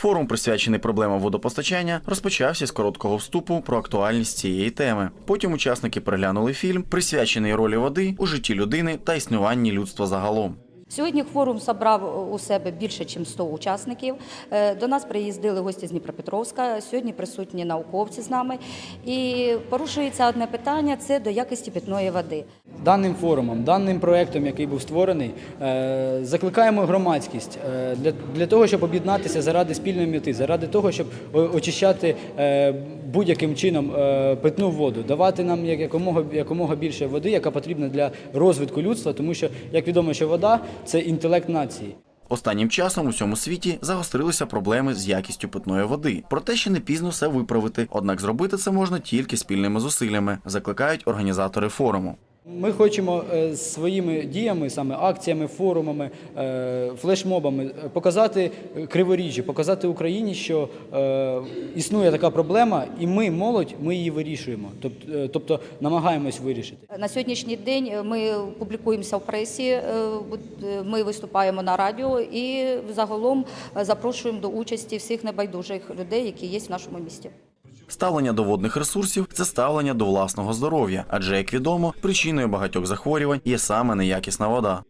Форум, присвячений проблемам водопостачання, розпочався з короткого вступу про актуальність цієї теми. Потім учасники переглянули фільм, присвячений ролі води у житті людини та існуванні людства загалом. Сьогодні форум зібрав у себе більше, ніж 100 учасників. Е, До нас приїздили гості з Дніпропетровська. Сьогодні присутні науковці з нами. І порушується одне питання це до якості питної води. Даним форумом, даним проектом, який був створений, е, закликаємо громадськість е, для, для того, щоб об'єднатися заради спільної мети, заради того, щоб очищати е, будь-яким чином питну воду, давати нам якомога, якомога більше води, яка потрібна для розвитку людства, тому що, як відомо, що вода це інтелект нації. Останнім часом у всьому світі загострилися проблеми з якістю питної води. Проте ще не пізно все виправити. Однак зробити це можна тільки спільними зусиллями, закликають організатори форуму. Ми хочемо е, своїми діями, саме акціями, форумами, е, флешмобами е, показати криворіжжі, показати Україні, що існує така проблема, і ми, молодь, ми її вирішуємо. Тобто, намагаємось вирішити. На сьогоднішній день ми публікуємося в пресі, ми виступаємо на радіо і загалом запрошуємо до участі всіх небайдужих людей, які є в нашому місті. Ставлення до водних ресурсів це ставлення до власного здоров'я, адже, як відомо, причиною багатьох захворювань є саме неякісна вода.